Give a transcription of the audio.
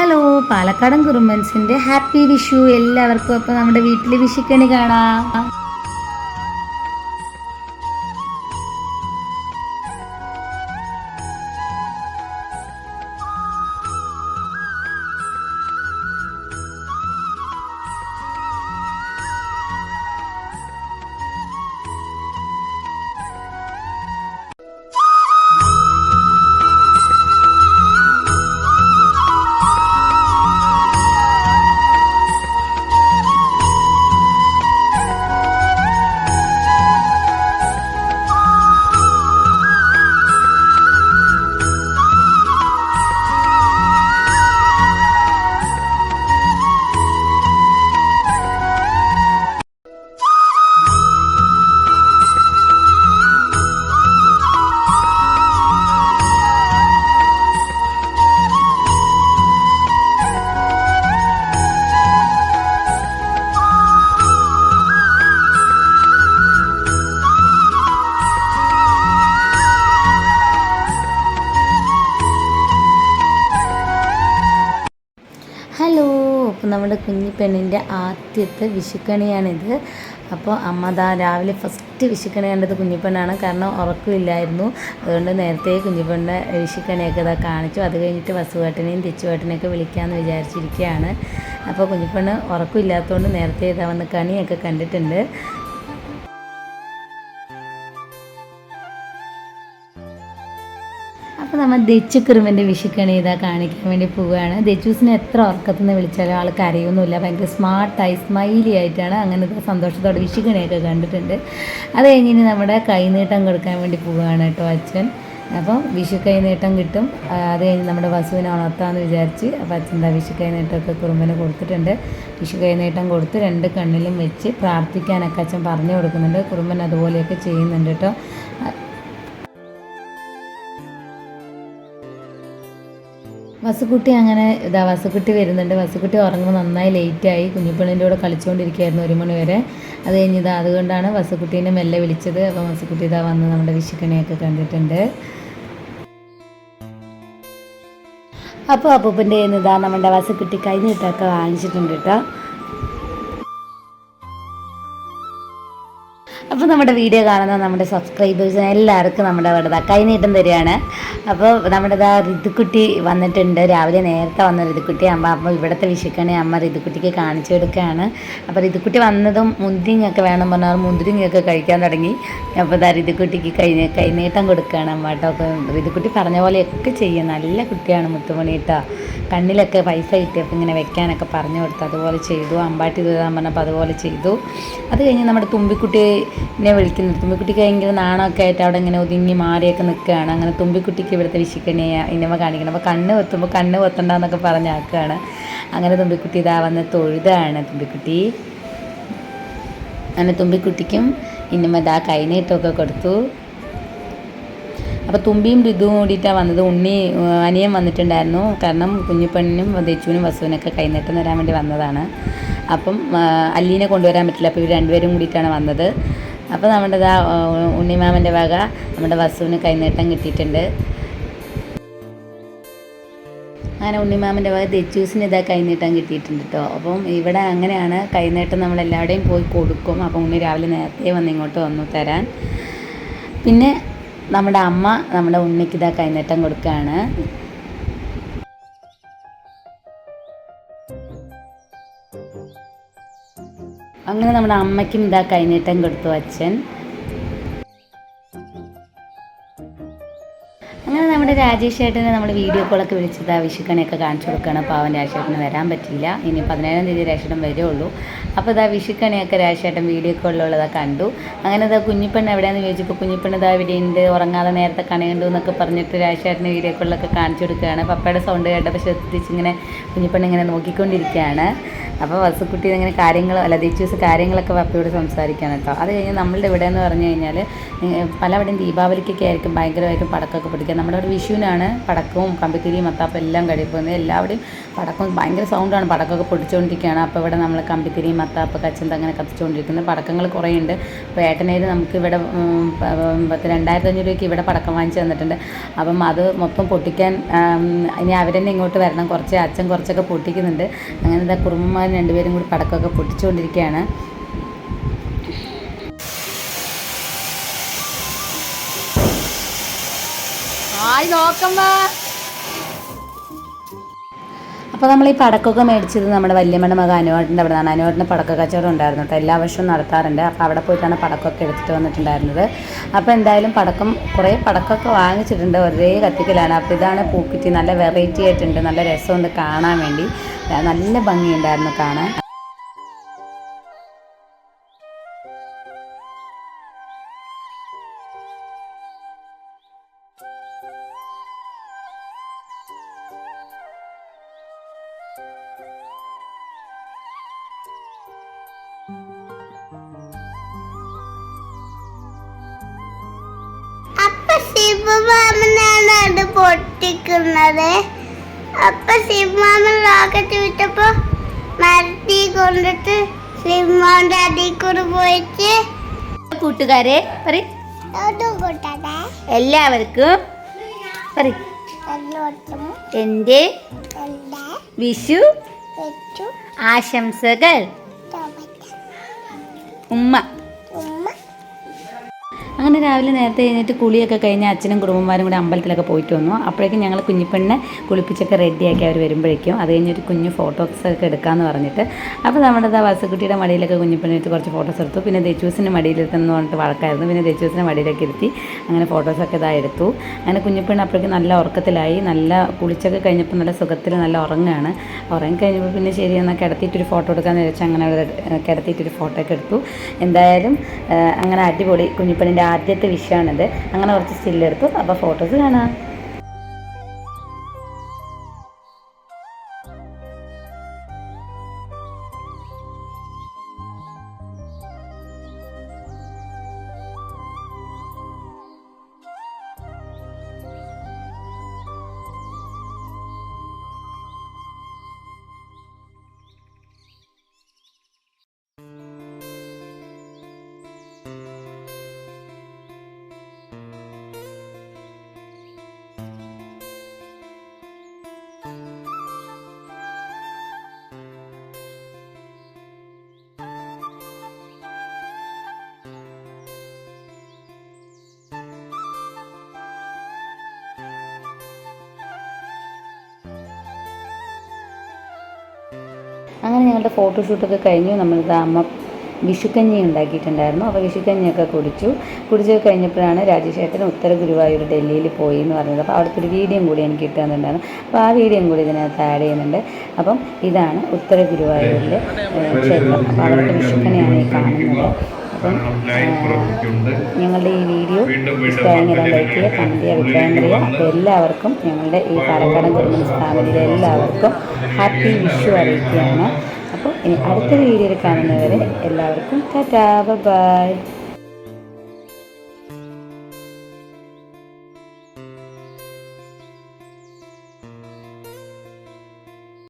Hello പാലക്കാടൻ കുറുമ്പൻസിന്റെ happy Vishu എല്ലാവർക്കും. അപ്പോൾ നമ്മുടെ വീട്ടിൽ വിഷുക്കണി കാണാം. നമ്മുടെ കുഞ്ഞിപ്പെണ്ണിന്റെ ആദ്യത്തെ വിഷുക്കണിയാണിത് അപ്പോൾ അമ്മ ദാ രാവിലെ ഫസ്റ്റ് വിഷുക്കണി കണ്ടത് കുഞ്ഞിപ്പെണ്ണാണ് കാരണം ഉറക്കമില്ലായിരുന്നു അതുകൊണ്ട് നേരത്തെ കുഞ്ഞിപ്പെണ്ണിന്റെ വിഷുക്കണിയൊക്കെ ഇതാ കാണിച്ചു. അത് കഴിഞ്ഞിട്ട് വസുവേട്ടനെയും തെച്ചുവേട്ടനെയൊക്കെ വിളിക്കാമെന്ന് വിചാരിച്ചിരിക്കുകയാണ്. അപ്പോൾ കുഞ്ഞിപ്പെണ്ണ് ഉറക്കമില്ലാത്തതുകൊണ്ട് നേരത്തെ ഇതാ വന്ന് കണിയൊക്കെ കണ്ടിട്ടുണ്ട്. അപ്പോൾ നമ്മൾ ദച്ചു കുറുമ്പന്റെ വിഷുക്കണി ഇതാ കാണിക്കാൻ വേണ്ടി പോവുകയാണ്. ദച്ചൂസിനെ എത്ര ഉറക്കത്തു നിന്ന് വിളിച്ചാലും ആൾ കരയൊന്നുമില്ല. ഭയങ്കര സ്മാർട്ടായി സ്മൈലി ആയിട്ടാണ് അങ്ങനത്തെ സന്തോഷത്തോടെ വിഷുക്കണിയൊക്കെ കണ്ടിട്ടുണ്ട്. അത് കഴിഞ്ഞിട്ട് നമ്മുടെ കൈനീട്ടം കൊടുക്കാൻ വേണ്ടി പോവുകയാണ് കേട്ടോ അച്ഛൻ. അപ്പോൾ വിഷു കൈനീട്ടം കിട്ടും. അത് കഴിഞ്ഞ് നമ്മുടെ വസുവിനെ ഉണർത്താമെന്ന് വിചാരിച്ച് അപ്പോൾ അച്ഛൻ എന്താ വിഷു കൈനീട്ടമൊക്കെ കുറുമ്പന് കൊടുത്തിട്ടുണ്ട്. വിഷു കൈനീട്ടം കൊടുത്ത് രണ്ട് കണ്ണിലും വെച്ച് പ്രാർത്ഥിക്കാനൊക്കെ അച്ഛൻ പറഞ്ഞു കൊടുക്കുന്നുണ്ട്. കുറുമ്പൻ അതുപോലെയൊക്കെ ചെയ്യുന്നുണ്ട് കേട്ടോ. വസുക്കുട്ടി അങ്ങനെ ഇതാ വസുക്കുട്ടി വരുന്നുണ്ട്. വസുക്കുട്ടി ഉറങ്ങുമ്പോൾ നന്നായി ലേറ്റായി കുഞ്ഞിപ്പിള്ളിന്റെ കൂടെ കളിച്ചുകൊണ്ടിരിക്കുകയായിരുന്നു ഒരു മണി വരെ. അത് കഴിഞ്ഞ് ഇതാ അതുകൊണ്ടാണ് വസുക്കുട്ടീനെ മെല്ലെ വിളിച്ചത്. അപ്പോൾ വസുക്കുട്ടി ഇതാ വന്ന് നമ്മുടെ വിശുക്കനെയൊക്കെ കണ്ടിട്ടുണ്ട്. അപ്പോൾ അപ്പൂപ്പന്റെ ഇതാ നമ്മുടെ വസുക്കുട്ടി കൈനീട്ടമൊക്കെ വാങ്ങിച്ചിട്ടുണ്ട് കേട്ടോ. നമ്മുടെ വീഡിയോ കാണുന്ന നമ്മുടെ സബ്സ്ക്രൈബേഴ്സിന് എല്ലാവർക്കും നമ്മുടെ അവിടെ കൈനീട്ടം തരികയാണ്. അപ്പോൾ നമ്മുടെ ഇതാ ഋതുക്കുട്ടി വന്നിട്ടുണ്ട്. രാവിലെ നേരത്തെ വന്ന ഋതുക്കുട്ടി അമ്മ അപ്പോൾ ഇവിടുത്തെ വിഷുക്കണി അമ്മ ഋതുക്കുട്ടിക്ക് കാണിച്ചു കൊടുക്കുകയാണ്. അപ്പോൾ ഋതുക്കുട്ടി വന്നതും മുന്തിരിങ്ങൊക്കെ വേണം പറഞ്ഞാൽ മുന്തിരിങ്ങയൊക്കെ കഴിക്കാൻ തുടങ്ങി. അപ്പോൾ ഇതാ ഋതുക്കുട്ടിക്ക് കൈ കൈനീട്ടം കൊടുക്കുകയാണ് അമ്മ കേട്ടോ. അപ്പോൾ ഋതുക്കുട്ടി പറഞ്ഞ പോലെയൊക്കെ ചെയ്യും. നല്ല കുട്ടിയാണ് മുത്തുമണി കേട്ടോ. കണ്ണിലൊക്കെ പൈസ കിട്ടിയപ്പോൾ ഇങ്ങനെ വെക്കാനൊക്കെ പറഞ്ഞു കൊടുത്തു. അതുപോലെ ചെയ്തു. അമ്പാട്ടി തരാൻ പറഞ്ഞപ്പോൾ അതുപോലെ ചെയ്തു. അത് കഴിഞ്ഞ് നമ്മുടെ തുമ്പിക്കുട്ടിനെ വിളിക്കുന്നു. തുമ്പിക്കുട്ടിക്ക് ഭയങ്കര നാണമൊക്കെ ആയിട്ട് അവിടെ ഇങ്ങനെ ഒതുങ്ങി മാറിയൊക്കെ നിൽക്കുകയാണ്. അങ്ങനെ തുമ്പിക്കുട്ടിക്ക് ഇവിടുത്തെ വിശിക്കണി ഇനിമ കാണിക്കണം അപ്പോൾ കണ്ണ് വെത്തുമ്പോൾ കണ്ണ് വെത്തണ്ടെന്നൊക്കെ പറഞ്ഞാക്കുകയാണ് അങ്ങനെ തുമ്പിക്കുട്ടി ഇതാ വന്ന് തൊഴുതാണ്. തുമ്പിക്കുട്ടി. അങ്ങനെ തുമ്പിക്കുട്ടിക്കും ഇന്നമ്മ ഇതാ കൈനീട്ടമൊക്കെ കൊടുത്തു. അപ്പോൾ തുമ്പിയും ഋതുവും കൂടിയിട്ടാണ് വന്നത്. ഉണ്ണി അനിയൻ വന്നിട്ടുണ്ടായിരുന്നു. കാരണം കുഞ്ഞിപ്പെണ്ണിനും ദേച്ചുവിനും വസുവിനൊക്കെ കൈനീട്ടം തരാൻ വേണ്ടി വന്നതാണ്. അപ്പം അല്ലീനെ കൊണ്ടുവരാൻ പറ്റില്ല. അപ്പോൾ ഇവർ രണ്ടുപേരും കൂടിയിട്ടാണ് വന്നത്. അപ്പോൾ നമ്മുടെ ഇതാ ഉണ്ണിമാമന്റെ വക നമ്മുടെ വസുവിന് കൈനീട്ടം കിട്ടിയിട്ടുണ്ട്. അങ്ങനെ ഉണ്ണിമാമന്റെ വക ദച്ചൂസിന് ഇതാ കൈനീട്ടം കിട്ടിയിട്ടുണ്ട് കേട്ടോ അപ്പം ഇവിടെ അങ്ങനെയാണ് കൈനീട്ടം നമ്മൾ എല്ലാവരുടെയും പോയി കൊടുക്കും. അപ്പം ഉണ്ണി രാവിലെ നേരത്തെ വന്ന് ഇങ്ങോട്ട് വന്നു തരാൻ. പിന്നെ നമ്മുടെ അമ്മ നമ്മുടെ ഉണ്ണിക്ക് ഇതാ കൈനേറ്റം കൊടുക്കുകയാണ് അങ്ങനെ നമ്മുടെ അമ്മയ്ക്കും ഇതാ കൈനീട്ടം കൊടുത്തു അച്ഛൻ. രാജേഷ് ഏട്ടനെ നമ്മൾ വീഡിയോ കോളൊക്കെ വിളിച്ചത് വിഷുക്കണിയൊക്കെ കാണിച്ചു കൊടുക്കുകയാണ്. അവൻ രാജേട്ടന് വരാൻ പറ്റില്ല ഇനി പതിനേഴാം തീയതി രാജേട്ടൻ വരുള്ളൂ അപ്പോൾ ഇതാ വിഷുക്കണിയൊക്കെ രാജേട്ടൻ വീഡിയോ കോളിലുള്ളതാ കണ്ടു. അങ്ങനെ ഇതാ കുഞ്ഞിപ്പെണ്ണ് എവിടെയാണെന്ന് ചോദിച്ചപ്പോൾ കുഞ്ഞിപ്പെണ്ണ് ഇതാ ഇവിടെ ഉണ്ട്. ഉറങ്ങാതെ നേരത്തെ കണി എന്നൊക്കെ പറഞ്ഞിട്ട് രാജേട്ടന് വീഡിയോ കോളിലൊക്കെ കാണിച്ചു കൊടുക്കുകയാണ്. പപ്പയുടെ സൗണ്ട് കേട്ടപ്പോൾ ശ്രദ്ധിച്ചിങ്ങനെ കുഞ്ഞിപ്പെണ്ണ് ഇങ്ങനെ നോക്കിക്കൊണ്ടിരിക്കുകയാണ്. അപ്പോൾ വസുക്കുട്ടി ഇങ്ങനെ കാര്യങ്ങൾ അല്ല ദീച്ചൂസ് കാര്യങ്ങളൊക്കെ പപ്പയോട് സംസാരിക്കുകയാണ് കേട്ടോ. അത് കഴിഞ്ഞ് നമ്മളുടെ ഇവിടെ എന്ന് പറഞ്ഞു കഴിഞ്ഞാൽ പലവിടെയും ദീപാവലിക്കൊക്കെ ആയിരിക്കും ഭയങ്കരമായിട്ടും പടക്കമൊക്കെ പിടിക്കുക. നമ്മുടെ അവിടെ വിഷു വിഷുവിനാണ് പടക്കവും കമ്പിത്തിരിയും മത്താപ്പം എല്ലാം കഴിക്കുന്നത് എല്ലാവരുടെയും പടക്കം ഭയങ്കര സൗണ്ടാണ് പടക്കമൊക്കെ പൊടിച്ചുകൊണ്ടിരിക്കുകയാണ് അപ്പോൾ ഇവിടെ നമ്മൾ കമ്പിത്തിരിയും മത്താപ്പ് കച്ചന്ത അങ്ങനെ കത്തിച്ചുകൊണ്ടിരിക്കുന്നത് പടക്കങ്ങൾ കുറേ ഉണ്ട് അപ്പോൾ ഏട്ടനേര് നമുക്ക് ഇവിടെ രണ്ടായിരത്തി അഞ്ഞൂറ് രൂപയ്ക്ക് ഇവിടെ പടക്കം വാങ്ങിച്ച് തന്നിട്ടുണ്ട്. അപ്പം അത് മൊത്തം പൊട്ടിക്കാൻ ഇനി അവരെന്നെ ഇങ്ങോട്ട് വരണം. കുറച്ച് അച്ഛൻ കുറച്ചൊക്കെ പൊട്ടിക്കുന്നുണ്ട്. അങ്ങനെ എന്താ കുറുമ്പന്മാർ രണ്ടുപേരും കൂടി പടക്കമൊക്കെ പൊട്ടിച്ചുകൊണ്ടിരിക്കുകയാണ്. ആയി നോക്കമ്മ അപ്പോൾ നമ്മൾ ഈ പടക്കമൊക്കെ മേടിച്ചത് നമ്മുടെ വല്യമ്മയുടെ മകൻ അനുവാട്ടിന്റെ അവിടെ നിന്നാണ്. അനുവാട്ടിന്റെ പടക്ക കച്ചവടം ഉണ്ടായിരുന്നു കേട്ടോ. എല്ലാ വർഷവും നടത്താറുണ്ട്. അപ്പോൾ അവിടെ പോയിട്ടാണ് പടക്കമൊക്കെ എടുത്തിട്ട് വന്നിട്ടുണ്ടായിരുന്നത്. അപ്പോൾ എന്തായാലും പടക്കം കുറേ പടക്കമൊക്കെ വാങ്ങിച്ചിട്ടുണ്ട്. ഒരേ കത്തിക്കലാണ്. അപ്പോൾ ഇതാണ് പൂക്കുറ്റി. നല്ല വെറൈറ്റി ആയിട്ടുണ്ട്. നല്ല രസമുണ്ട് കാണാൻ വേണ്ടി. നല്ല ഭംഗിയുണ്ടായിരുന്നു കാണാൻ. പൊട്ടിക്കുന്നത്. അപ്പൊ സിംഹാമൻ റോക്കറ്റ് വിട്ടപ്പോ മരത്തി കൊണ്ടിട്ട് സിംഹാന്റെ അടിക്കൂടെ കൂടെ പോയിട്ട് കൂട്ടുകാരെ എല്ലാവർക്കും പറ എന്റെ വിഷു ആശംസകൾ. ഉമ്മ. അങ്ങനെ രാവിലെ നേരത്തെ കഴിഞ്ഞിട്ട് കുളിയൊക്കെ കഴിഞ്ഞ് അച്ഛനും കുടുംബന്മാരും കൂടെ അമ്പലത്തിലൊക്കെ പോയിട്ട് വന്നു. അപ്പോഴേക്കും ഞങ്ങൾ കുഞ്ഞിപ്പെണ്ണെ കുളിപ്പിച്ചൊക്കെ റെഡിയാക്കി അവർ വരുമ്പോഴേക്കും. അത് കഴിഞ്ഞൊരു കുഞ്ഞു ഫോട്ടോസ് ഒക്കെ എടുക്കാമെന്ന് പറഞ്ഞിട്ട്. അപ്പോൾ നമ്മുടെ ആ വസുക്കുട്ടിയുടെ മടിയിലൊക്കെ കുഞ്ഞിപ്പെണ്ണിട്ട് കുറച്ച് ഫോട്ടോസ് എടുത്തു. പിന്നെ ദേച്ചൂസിന്റെ മടിയിലിരുത്തെന്ന് പറഞ്ഞിട്ട് വഴക്കായിരുന്നു. പിന്നെ ദേച്ചൂസിന്റെ മടിയിലൊക്കെ ഇരുത്തി അങ്ങനെ ഫോട്ടോസൊക്കെ ഇതാ എടുത്തു. അങ്ങനെ കുഞ്ഞിപ്പെണ്ണ് അപ്പോഴേക്കും നല്ല ഉറക്കത്തിലായി. നല്ല കുളിച്ചൊക്കെ കഴിഞ്ഞപ്പോൾ നല്ല സുഖത്തിൽ നല്ല ഉറങ്ങുകയാണ് ഉറങ്ങി കഴിഞ്ഞപ്പോൾ പിന്നെ ശരി എന്നാൽ കിടത്തിയിട്ടൊരു ഫോട്ടോ എടുക്കാമെന്ന് വെച്ചാൽ അങ്ങനെ കിടത്തിയിട്ടൊരു ഫോട്ടോ ഒക്കെ എടുത്തു. എന്തായാലും അങ്ങനെ അടിപൊളി കുഞ്ഞിപ്പെണ്ണിന്റെ ആദ്യത്തെ വിഷയമാണിത് അങ്ങനെ കുറച്ച് സ്റ്റില്ലെടുത്തു അപ്പോൾ ഫോട്ടോസ് കാണാം. അങ്ങനെ ഞങ്ങളുടെ ഫോട്ടോഷൂട്ടൊക്കെ കഴിഞ്ഞു. നമ്മളിത് അമ്മ വിഷുക്കഞ്ഞി ഉണ്ടാക്കിയിട്ടുണ്ടായിരുന്നു. അപ്പോൾ വിഷുക്കഞ്ഞിയൊക്കെ കുടിച്ചു. കുടിച്ച് കഴിഞ്ഞപ്പോഴാണ് രാജേഷേട്ടൻ ഉത്തര ഗുരുവായൂർ ഡൽഹിയിൽ പോയി എന്ന് പറഞ്ഞത്. അപ്പോൾ അവിടുത്തെ ഒരു വീഡിയോയും കൂടി എനിക്ക് കിട്ടുന്നുണ്ടായിരുന്നു അപ്പോൾ ആ വീഡിയോയും കൂടി ഇതിനകത്ത് ആഡ് ചെയ്യുന്നുണ്ട്. അപ്പം ഇതാണ് ഉത്തര ഗുരുവായൂരിലെ ക്ഷേത്രം. അപ്പോൾ അവിടുത്തെ വിഷുക്കണിയാണ് ഈ കാണുന്നത്. അപ്പം ഞങ്ങളുടെ ഈ വീഡിയോ ഇഷ്ടമായെങ്കിൽ ലൈക്ക് ചെയ്യുക കമന്റ് അഭിപ്രായം അപ്പോൾ എല്ലാവർക്കും ഞങ്ങളുടെ ഈ പാലക്കാടൻ കുടുംബ ഫാമിലിയിലെ എല്ലാവർക്കും ഹാപ്പി വിഷു അറിയിക്കുകയാണ്. അപ്പോൾ ഇനി അടുത്ത വീഡിയോയിൽ കാണുന്നവരെ എല്ലാവർക്കും ടാറ്റാ ബൈ.